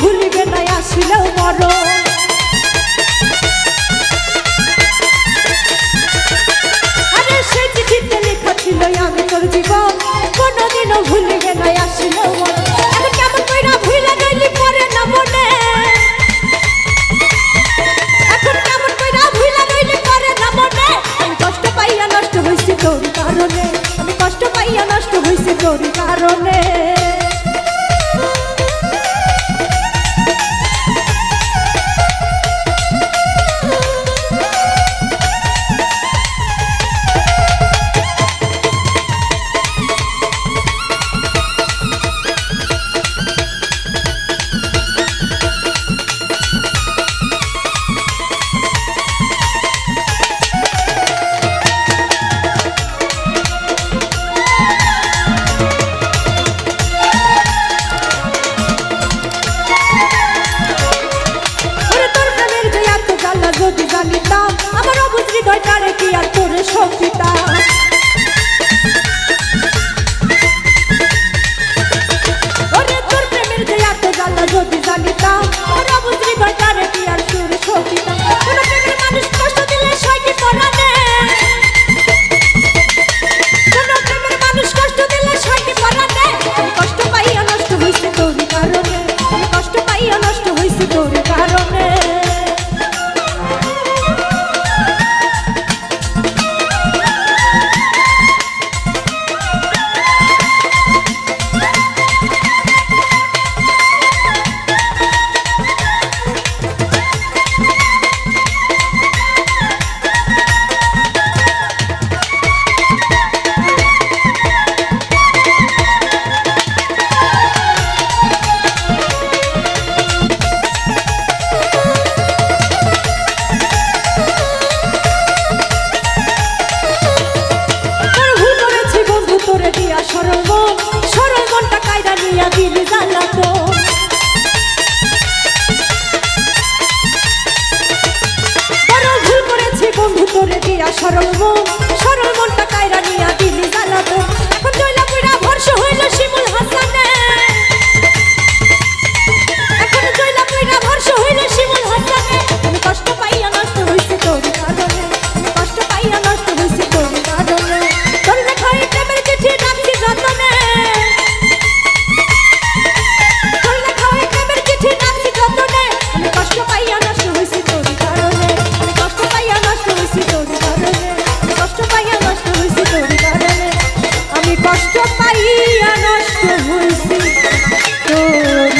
ভুলিবে চলবো কষ্ট পাইয়া নষ্ট হয়েছি তোর